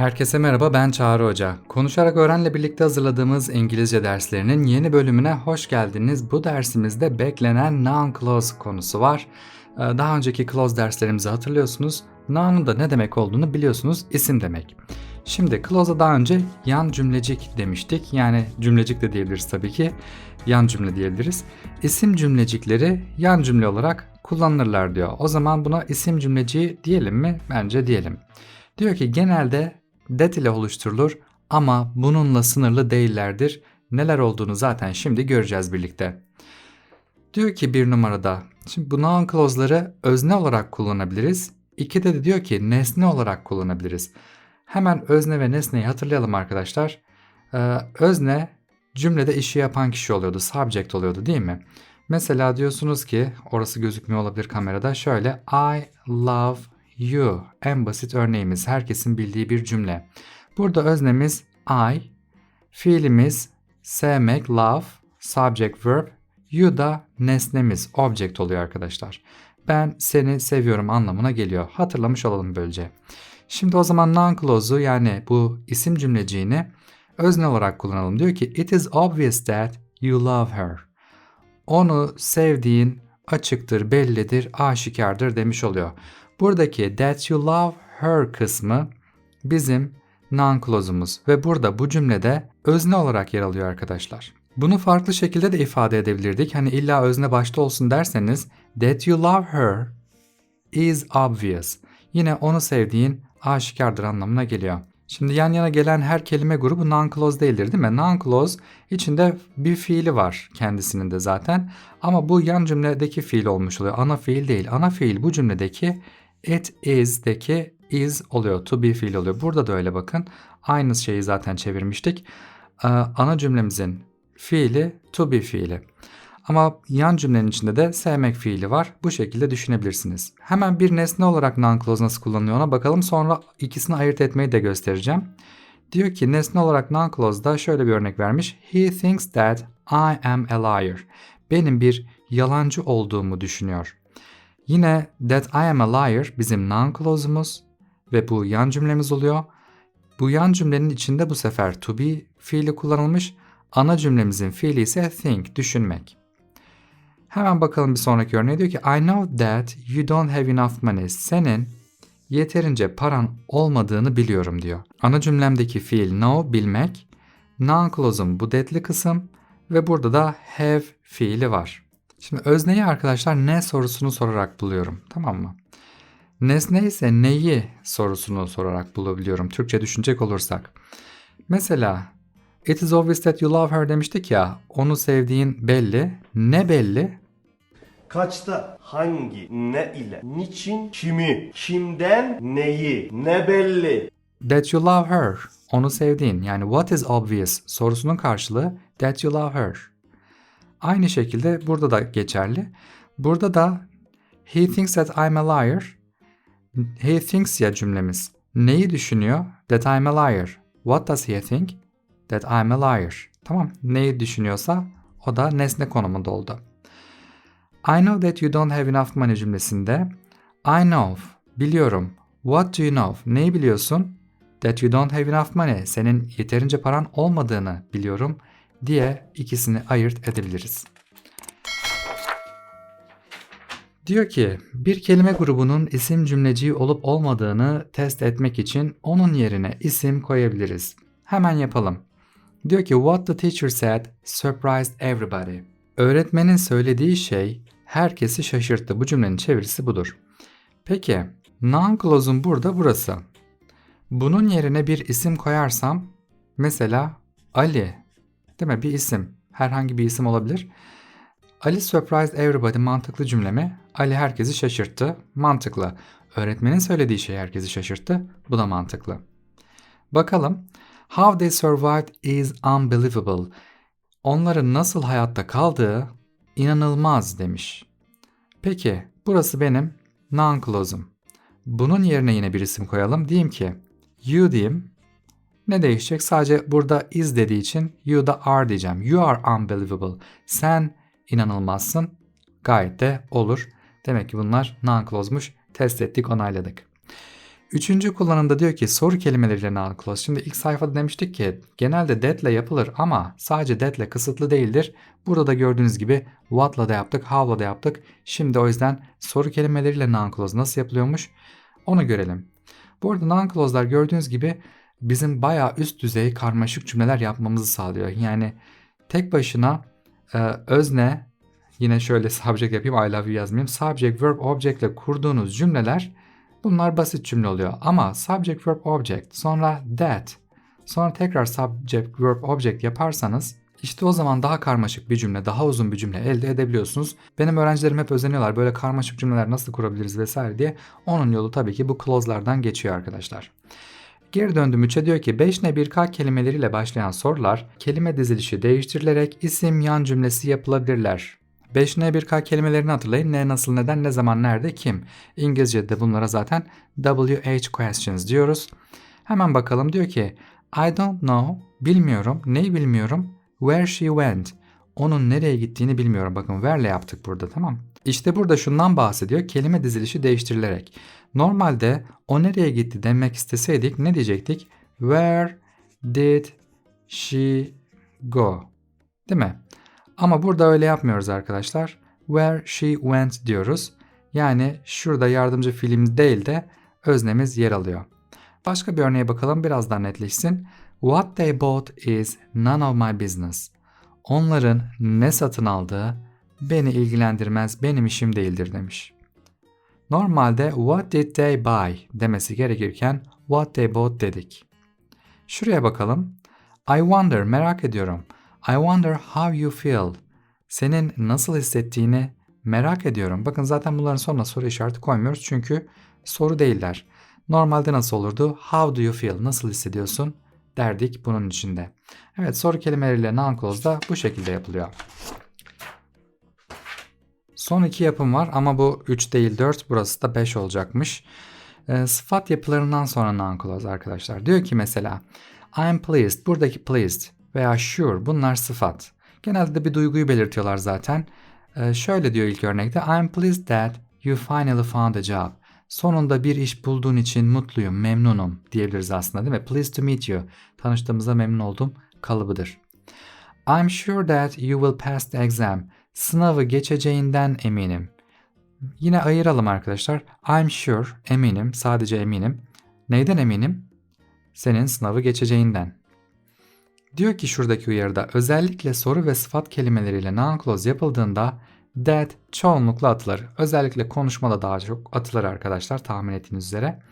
Herkese merhaba ben Çağrı Hoca. Konuşarak Öğren'le birlikte hazırladığımız İngilizce derslerinin yeni bölümüne hoş geldiniz. Bu dersimizde beklenen non-clause konusu var. Ee, Daha önceki clause derslerimizi hatırlıyorsunuz. Noun'un da ne demek olduğunu biliyorsunuz. isim demek. Şimdi clause'a daha önce yan cümlecik demiştik. Yani cümlecik de diyebiliriz tabii ki. Yan cümle diyebiliriz. İsim cümlecikleri yan cümle olarak kullanılırlar diyor. O zaman buna isim cümleciği diyelim mi? Bence diyelim. Diyor ki genelde that ile oluşturulur ama bununla sınırlı değillerdir. Neler olduğunu zaten şimdi göreceğiz birlikte. Diyor ki bir numarada, şimdi bu noun clause'ları özne olarak kullanabiliriz. İkide de diyor ki nesne olarak kullanabiliriz. Hemen özne ve nesneyi hatırlayalım arkadaşlar. Ee, özne cümlede işi yapan kişi oluyordu, subject oluyordu değil mi? Mesela diyorsunuz ki, orası gözükmüyor olabilir kamerada, şöyle I love you en basit örneğimiz herkesin bildiği bir cümle. Burada öznemiz I, fiilimiz sevmek, love, subject verb, you da nesnemiz, object oluyor arkadaşlar. Ben seni seviyorum anlamına geliyor. Hatırlamış olalım böylece. Şimdi o zaman noun clause'u yani bu isim cümleciğini özne olarak kullanalım. Diyor ki it is obvious that you love her. Onu sevdiğin açıktır, bellidir, aşikardır demiş oluyor. Buradaki that you love her kısmı bizim noun clause'umuz ve burada bu cümlede özne olarak yer alıyor arkadaşlar. Bunu farklı şekilde de ifade edebilirdik. Hani illa özne başta olsun derseniz that you love her is obvious. Yine onu sevdiğin aşikardır anlamına geliyor. Şimdi yan yana gelen her kelime grubu noun clause değildir değil mi? Noun clause içinde bir fiili var kendisinin de zaten. Ama bu yan cümledeki fiil olmuş oluyor. Ana fiil değil. Ana fiil bu cümledeki it is'deki is oluyor. To be fiil oluyor. Burada da öyle bakın. Aynı şeyi zaten çevirmiştik. Ee, ana cümlemizin fiili to be fiili. Ama yan cümlenin içinde de sevmek fiili var. Bu şekilde düşünebilirsiniz. Hemen bir nesne olarak noun clause nasıl kullanılıyor ona bakalım. Sonra ikisini ayırt etmeyi de göstereceğim. Diyor ki nesne olarak noun clause'da şöyle bir örnek vermiş. He thinks that I am a liar. Benim bir yalancı olduğumu düşünüyor. Yine that I am a liar bizim noun clause'umuz ve bu yan cümlemiz oluyor. Bu yan cümlenin içinde bu sefer to be fiili kullanılmış. Ana cümlemizin fiili ise think, düşünmek. Hemen bakalım bir sonraki örneğe diyor ki I know that you don't have enough money. Senin yeterince paran olmadığını biliyorum diyor. Ana cümlemdeki fiil know bilmek, noun clause'um bu that'li kısım ve burada da have fiili var. Şimdi özneyi arkadaşlar ne sorusunu sorarak buluyorum. Tamam mı? Nesne ise neyi sorusunu sorarak bulabiliyorum. Türkçe düşünecek olursak. Mesela It is obvious that you love her demiştik ya. Onu sevdiğin belli. Ne belli? Kaçta, hangi, ne ile, niçin, kimi, kimden, neyi, ne belli. That you love her. Onu sevdiğin. Yani what is obvious sorusunun karşılığı that you love her. Aynı şekilde burada da geçerli. Burada da he thinks that I'm a liar. He thinks ya cümlemiz. Neyi düşünüyor? That I'm a liar. What does he think? That I'm a liar. Tamam. Neyi düşünüyorsa o da nesne konumunda oldu. I know that you don't have enough money cümlesinde I know, biliyorum. What do you know? Neyi biliyorsun? That you don't have enough money. Senin yeterince paran olmadığını biliyorum diye ikisini ayırt edebiliriz. Diyor ki bir kelime grubunun isim cümleciği olup olmadığını test etmek için onun yerine isim koyabiliriz. Hemen yapalım. Diyor ki what the teacher said surprised everybody. Öğretmenin söylediği şey herkesi şaşırttı. Bu cümlenin çevirisi budur. Peki noun clause'un burada burası. Bunun yerine bir isim koyarsam mesela Ali değil mi bir isim herhangi bir isim olabilir. Ali surprised everybody mantıklı cümle mi? Ali herkesi şaşırttı. Mantıklı. Öğretmenin söylediği şey herkesi şaşırttı. Bu da mantıklı. Bakalım. How they survived is unbelievable. Onların nasıl hayatta kaldığı inanılmaz demiş. Peki burası benim noun clause'um. Bunun yerine yine bir isim koyalım. Diyeyim ki you diyeyim. Ne değişecek? Sadece burada is dediği için you da are diyeceğim. You are unbelievable. Sen inanılmazsın. Gayet de olur. Demek ki bunlar noun clause'muş. Test ettik, onayladık. Üçüncü kullanımda diyor ki soru kelimeleriyle noun clause. Şimdi ilk sayfada demiştik ki genelde that ile yapılır ama sadece that ile kısıtlı değildir. Burada da gördüğünüz gibi what'la da yaptık, how'la da yaptık. Şimdi o yüzden soru kelimeleriyle noun clause nasıl yapılıyormuş onu görelim. Bu arada noun clause'lar gördüğünüz gibi bizim bayağı üst düzey karmaşık cümleler yapmamızı sağlıyor. Yani tek başına e, özne yine şöyle subject yapayım I love you yazmayayım. Subject, verb, object ile kurduğunuz cümleler bunlar basit cümle oluyor. Ama subject, verb, object sonra that sonra tekrar subject, verb, object yaparsanız işte o zaman daha karmaşık bir cümle, daha uzun bir cümle elde edebiliyorsunuz. Benim öğrencilerim hep özeniyorlar böyle karmaşık cümleler nasıl kurabiliriz vesaire diye. Onun yolu tabii ki bu clause'lardan geçiyor arkadaşlar. Geri döndüm 3'e diyor ki 5 ne 1K kelimeleriyle başlayan sorular kelime dizilişi değiştirilerek isim yan cümlesi yapılabilirler. 5 ne 1K kelimelerini hatırlayın. Ne, nasıl, neden, ne zaman, nerede, kim. İngilizce'de bunlara zaten WH questions diyoruz. Hemen bakalım diyor ki I don't know, bilmiyorum, neyi bilmiyorum, where she went. Onun nereye gittiğini bilmiyorum. Bakın where'le yaptık burada tamam. İşte burada şundan bahsediyor. Kelime dizilişi değiştirilerek. Normalde o nereye gitti demek isteseydik ne diyecektik? Where did she go? Değil mi? Ama burada öyle yapmıyoruz arkadaşlar. Where she went diyoruz. Yani şurada yardımcı fiilim değil de öznemiz yer alıyor. Başka bir örneğe bakalım biraz daha netleşsin. What they bought is none of my business. Onların ne satın aldığı beni ilgilendirmez, benim işim değildir demiş. Normalde what did they buy demesi gerekirken what they bought dedik. Şuraya bakalım. I wonder, merak ediyorum. I wonder how you feel. Senin nasıl hissettiğini merak ediyorum. Bakın zaten bunların sonuna soru işareti koymuyoruz çünkü soru değiller. Normalde nasıl olurdu? How do you feel? Nasıl hissediyorsun? derdik bunun içinde. Evet soru kelimeleriyle noun clause da bu şekilde yapılıyor. Son iki yapım var ama bu 3 değil 4 burası da 5 olacakmış. E, sıfat yapılarından sonra noun clause arkadaşlar. Diyor ki mesela I'm pleased buradaki pleased veya sure bunlar sıfat. Genelde de bir duyguyu belirtiyorlar zaten. E, şöyle diyor ilk örnekte I'm pleased that you finally found a job. Sonunda bir iş bulduğun için mutluyum, memnunum diyebiliriz aslında değil mi? Pleased to meet you. Tanıştığımıza memnun oldum kalıbıdır. I'm sure that you will pass the exam. Sınavı geçeceğinden eminim. Yine ayıralım arkadaşlar. I'm sure, eminim, sadece eminim. Neyden eminim? Senin sınavı geçeceğinden. Diyor ki şuradaki uyarıda özellikle soru ve sıfat kelimeleriyle noun clause yapıldığında that çoğunlukla atılır. Özellikle konuşmada daha çok atılır arkadaşlar tahmin ettiğiniz üzere.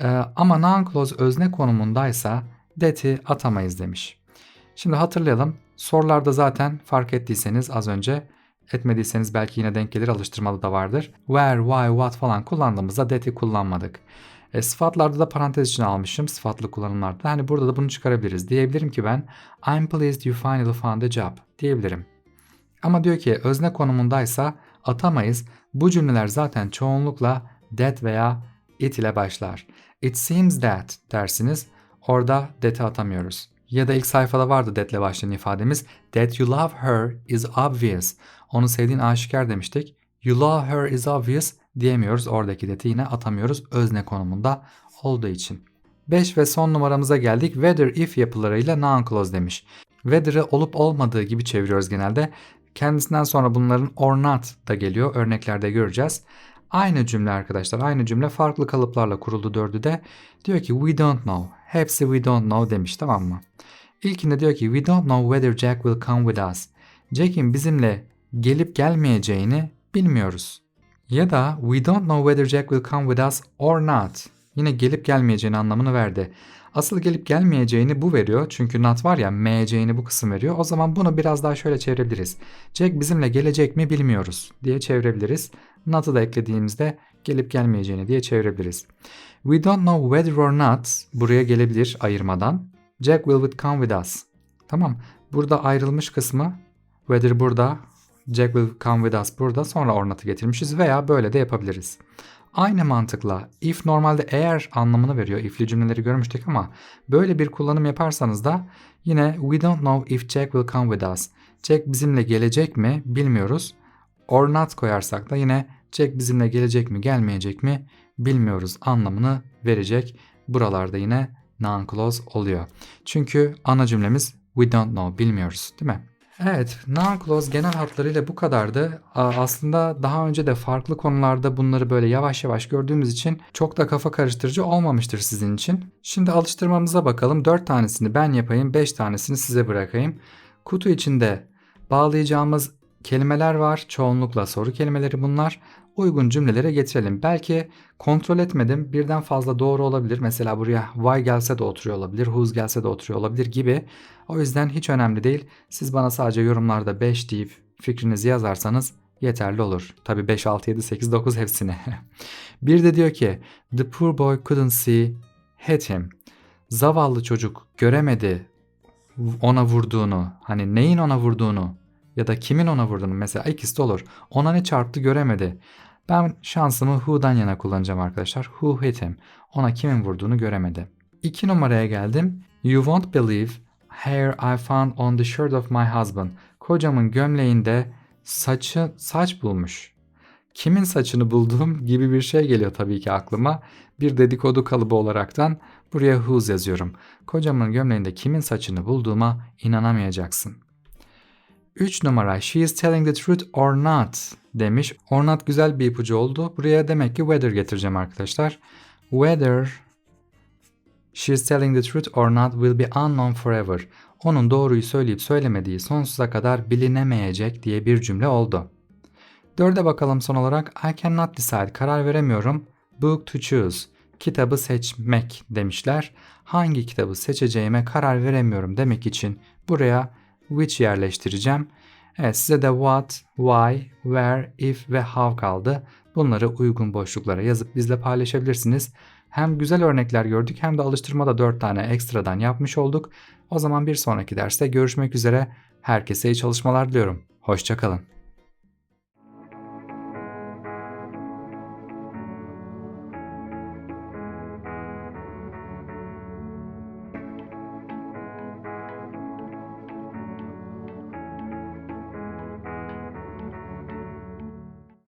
Ee, ama noun clause özne konumundaysa that'i atamayız demiş. Şimdi hatırlayalım. Sorularda zaten fark ettiyseniz az önce etmediyseniz belki yine denk gelir alıştırmalı da vardır. Where, why, what falan kullandığımızda that'i kullanmadık. E, sıfatlarda da parantez içine almışım sıfatlı kullanımlarda. Hani burada da bunu çıkarabiliriz. Diyebilirim ki ben I'm pleased you finally found a job diyebilirim. Ama diyor ki özne konumundaysa atamayız. Bu cümleler zaten çoğunlukla that veya it ile başlar. It seems that dersiniz. Orada that'i atamıyoruz. Ya da ilk sayfada vardı ile başlayan ifademiz. That you love her is obvious. Onu sevdiğin aşikar demiştik. You love her is obvious diyemiyoruz. Oradaki that'i yine atamıyoruz özne konumunda olduğu için. 5 ve son numaramıza geldik. Whether if yapılarıyla noun clause demiş. Whether'ı olup olmadığı gibi çeviriyoruz genelde. Kendisinden sonra bunların or not da geliyor. Örneklerde göreceğiz. Aynı cümle arkadaşlar. Aynı cümle farklı kalıplarla kuruldu dördü de. Diyor ki we don't know. Hepsi we don't know demiş tamam mı? İlkinde diyor ki we don't know whether Jack will come with us. Jack'in bizimle gelip gelmeyeceğini bilmiyoruz. Ya da we don't know whether Jack will come with us or not. Yine gelip gelmeyeceğini anlamını verdi. Asıl gelip gelmeyeceğini bu veriyor. Çünkü not var ya meyeceğini bu kısım veriyor. O zaman bunu biraz daha şöyle çevirebiliriz. Jack bizimle gelecek mi bilmiyoruz diye çevirebiliriz. Not'ı da eklediğimizde gelip gelmeyeceğini diye çevirebiliriz. We don't know whether or not buraya gelebilir ayırmadan. Jack will come with us. Tamam. Burada ayrılmış kısmı whether burada Jack will come with us burada sonra or not'ı getirmişiz veya böyle de yapabiliriz. Aynı mantıkla if normalde eğer anlamını veriyor. If'li cümleleri görmüştük ama böyle bir kullanım yaparsanız da yine we don't know if Jack will come with us. Jack bizimle gelecek mi bilmiyoruz. Or not koyarsak da yine Jack bizimle gelecek mi gelmeyecek mi bilmiyoruz anlamını verecek. Buralarda yine noun clause oluyor. Çünkü ana cümlemiz we don't know bilmiyoruz değil mi? Evet, noun clause genel hatlarıyla bu kadardı. Aslında daha önce de farklı konularda bunları böyle yavaş yavaş gördüğümüz için çok da kafa karıştırıcı olmamıştır sizin için. Şimdi alıştırmamıza bakalım. 4 tanesini ben yapayım, 5 tanesini size bırakayım. Kutu içinde bağlayacağımız kelimeler var. Çoğunlukla soru kelimeleri bunlar. Uygun cümlelere getirelim. Belki kontrol etmedim. Birden fazla doğru olabilir. Mesela buraya why gelse de oturuyor olabilir. Whose gelse de oturuyor olabilir gibi. O yüzden hiç önemli değil. Siz bana sadece yorumlarda 5 deyip fikrinizi yazarsanız yeterli olur. Tabi 5, 6, 7, 8, 9 hepsini. bir de diyor ki The poor boy couldn't see hit him. Zavallı çocuk göremedi ona vurduğunu. Hani neyin ona vurduğunu ya da kimin ona vurduğunu mesela ikisi de olur. Ona ne çarptı göremedi. Ben şansımı who'dan yana kullanacağım arkadaşlar. Who hit him. Ona kimin vurduğunu göremedi. İki numaraya geldim. You won't believe hair I found on the shirt of my husband. Kocamın gömleğinde saçı saç bulmuş. Kimin saçını bulduğum gibi bir şey geliyor tabii ki aklıma. Bir dedikodu kalıbı olaraktan buraya whose yazıyorum. Kocamın gömleğinde kimin saçını bulduğuma inanamayacaksın. 3 numara she is telling the truth or not demiş. Or not güzel bir ipucu oldu. Buraya demek ki whether getireceğim arkadaşlar. Whether she is telling the truth or not will be unknown forever. Onun doğruyu söyleyip söylemediği sonsuza kadar bilinemeyecek diye bir cümle oldu. Dörde bakalım son olarak I cannot decide karar veremiyorum. Book to choose kitabı seçmek demişler. Hangi kitabı seçeceğime karar veremiyorum demek için buraya which yerleştireceğim. Evet size de what, why, where, if ve how kaldı. Bunları uygun boşluklara yazıp bizle paylaşabilirsiniz. Hem güzel örnekler gördük hem de alıştırmada 4 tane ekstradan yapmış olduk. O zaman bir sonraki derste görüşmek üzere. Herkese iyi çalışmalar diliyorum. Hoşçakalın.